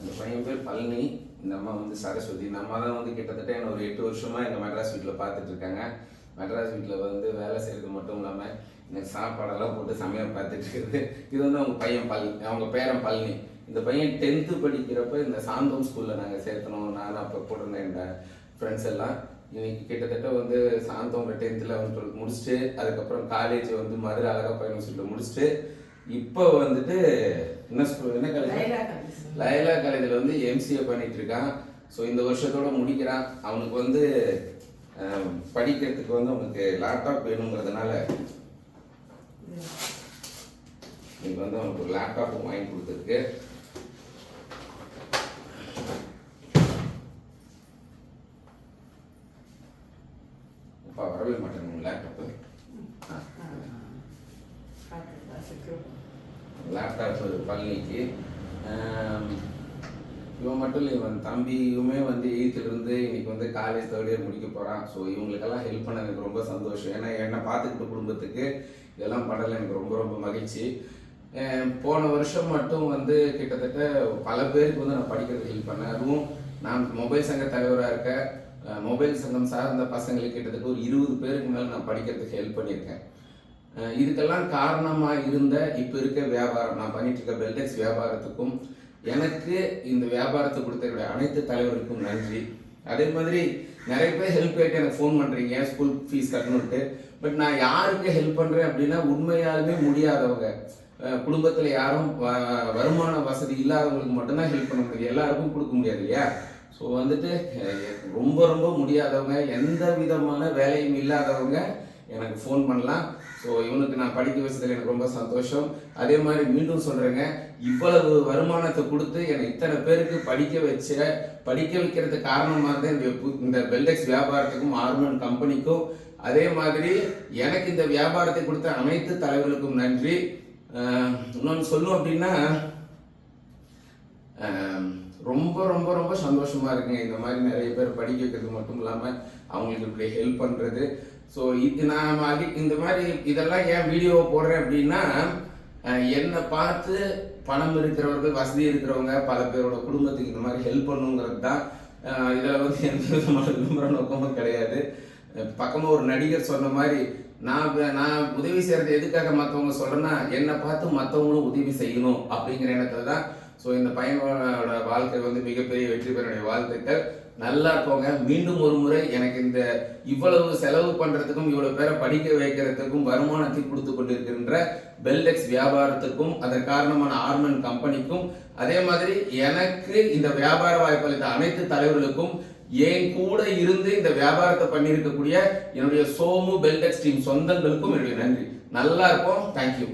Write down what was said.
இந்த பையன் பேர் பழனி. இந்த அம்மா வந்து சரஸ்வதி. இந்த அம்மா தான் வந்து கிட்டத்தட்ட என்ன ஒரு எட்டு வருஷமாக எங்கள் மெட்ராஸ் வீட்டில் பார்த்துட்டு இருக்காங்க. மெட்ராஸ் வீட்டில் வந்து வேலை செய்கிறது மட்டும் இல்லாமல் எனக்கு சாப்பாடெல்லாம் போட்டு சமையல் பார்த்துட்டு இருக்குது. இது வந்து அவங்க பையன் பல் அவங்க பேரன் பழனி. இந்த பையன் டென்த்து படிக்கிறப்ப இந்த சாந்தோம் ஸ்கூலில் நாங்கள் சேர்த்தணும் நான் அப்போ போட்டிருந்தேன் என்ன ஃப்ரெண்ட்ஸ் எல்லாம். இன்னைக்கு கிட்டத்தட்ட வந்து சாந்தோம்ல டென்த்தில் வந்து டுவெல்த் முடிச்சுட்டு அதுக்கப்புறம் காலேஜ் வந்து மதுரை அழகா பயணம் சொல்லிட்டு முடிச்சுட்டு இப்போ வந்துட்டு என்ன ஸ்கூல் என்ன காலேஜ் வந்து எம்சிஏ பண்ணிட்டு இருக்கான் ஸோ இந்த வருஷத்தோட முடிக்கிறான் அவனுக்கு வந்து படிக்கிறதுக்கு வந்து அவனுக்கு லேப்டாப் வேணுங்கிறதுனால இன்னைக்கு வந்து அவனுக்கு ஒரு லேப்டாப் வாங்கி கொடுத்துருக்கு அப்பா வரவே மாட்டேன் லேப்டாப்பு பார்த்துட்டு பழனிக்கு இவன் மட்டும் இல்லை இவன் தம்பியுமே வந்து எயித்துலேருந்து இன்னைக்கு வந்து காலேஜ் தேர்ட் இயர் முடிக்க போகிறான் ஸோ இவங்களுக்கெல்லாம் ஹெல்ப் பண்ண எனக்கு ரொம்ப சந்தோஷம். ஏன்னா என்னை பார்த்துக்கிட்ட குடும்பத்துக்கு இதெல்லாம் பண்ணல. எனக்கு ரொம்ப ரொம்ப மகிழ்ச்சி. போன வருஷம் மட்டும் வந்து கிட்டத்தட்ட பல பேருக்கு வந்து நான் படிக்கிறதுக்கு ஹெல்ப் பண்ணேன். அதுவும் நான் மொபைல் சங்க தலைவராக இருக்க மொபைல் சங்கம் சார்ந்த பசங்களுக்கு கிட்டத்தட்ட ஒரு இருபது பேருக்கு மேலே நான் படிக்கிறதுக்கு ஹெல்ப் பண்ணியிருக்கேன். இதுக்கெல்லாம் காரணமாக இருந்த இப்போ இருக்க வியாபாரம். நான் பண்ணிட்டு இருக்க பெல்டெக்ஸ் வியாபாரத்துக்கும் எனக்கு இந்த வியாபாரத்தை கொடுத்த அனைத்து தலைவருக்கும் நன்றி. அதே மாதிரி நிறைய பேர் ஹெல்ப் கேட்டு எனக்கு ஃபோன் பண்ணுறீங்க ஸ்கூல் ஃபீஸ் கட்டணுன்ட்டு பட் நான் யாருக்கு ஹெல்ப் பண்ணுறேன் அப்படின்னா உண்மையாலுமே முடியாதவங்க. குடும்பத்தில் யாரும் வ- வருமான வசதி இல்லாதவங்களுக்கு மட்டும்தான் ஹெல்ப் பண்ண முடியும் எல்லாருக்கும் கொடுக்க முடியாது இல்லையா? ஸோ வந்துட்டு ரொம்ப ரொம்ப முடியாதவங்க எந்த விதமான வேலையும் இல்லாதவங்க எனக்கு ஃபோன் பண்ணலாம். ஸோ இவனுக்கு நான் படிக்க வச்சதில் எனக்கு ரொம்ப சந்தோஷம். அதே மாதிரி மீண்டும் சொல்கிறேங்க இவ்வளவு வருமானத்தை கொடுத்து என்னை இத்தனை பேருக்கு படிக்க வச்ச படிக்க வைக்கிறதுக்கு காரணமாக தான் இந்த பெல்டெக்ஸ் வியாபாரத்துக்கும் ஆர்மன் கம்பெனிக்கும் அதே மாதிரி எனக்கு இந்த வியாபாரத்தை கொடுத்த அனைத்து தலைவர்களுக்கும் நன்றி. இன்னொன்று சொல்லும் அப்படின்னா ரொம்ப ரொம்ப ரொம்ப சந்தோஷமாக இருக்குங்க. இந்த மாதிரி நிறைய பேர் படிக்க வைக்கிறது மட்டும் இல்லாமல் அவங்களுக்கு இப்படி ஹெல்ப் பண்ணுறது ஸோ இது நான் இந்த மாதிரி இதெல்லாம் ஏன் வீடியோ போடுறேன் அப்படின்னா என்னை பார்த்து பணம் இருக்கிறவர்கள் வசதி இருக்கிறவங்க பல பேரோட குடும்பத்துக்கு இந்த மாதிரி ஹெல்ப் பண்ணுங்கிறது தான் இதில் வந்து எந்த விதமான விளம்பர நோக்கமும் கிடையாது. பக்கமாக ஒரு நடிகர் சொன்ன மாதிரி நான் நான் உதவி செய்கிறது எதுக்காக மற்றவங்க சொல்றேன்னா என்னை பார்த்து மற்றவங்களும் உதவி செய்யணும் அப்படிங்கிற எண்ணத்தில் தான். ஸோ இந்த பையனோட வாழ்க்கை வந்து மிகப்பெரிய வெற்றி பெறனுடைய வாழ்த்துக்கள். நல்லா இருக்கோங்க மீண்டும் ஒரு முறை எனக்கு இந்த இவ்வளவு செலவு பண்ணுறதுக்கும் இவ்வளவு பேரை படிக்க வைக்கிறதுக்கும் வருமானத்தை கொடுத்து கொண்டிருக்கின்ற பெல்டெக்ஸ் வியாபாரத்துக்கும் அதன் காரணமான ஆர்மன் கம்பெனிக்கும் அதே மாதிரி எனக்கு இந்த வியாபார வாய்ப்பு அளித்த அனைத்து தலைவர்களுக்கும் என் கூட இருந்து இந்த வியாபாரத்தை பண்ணியிருக்கக்கூடிய என்னுடைய சோமு பெல்டெக்ஸ் டீம் சொந்தங்களுக்கும் என்னுடைய நன்றி. நல்லா இருப்போம் தேங்க்யூ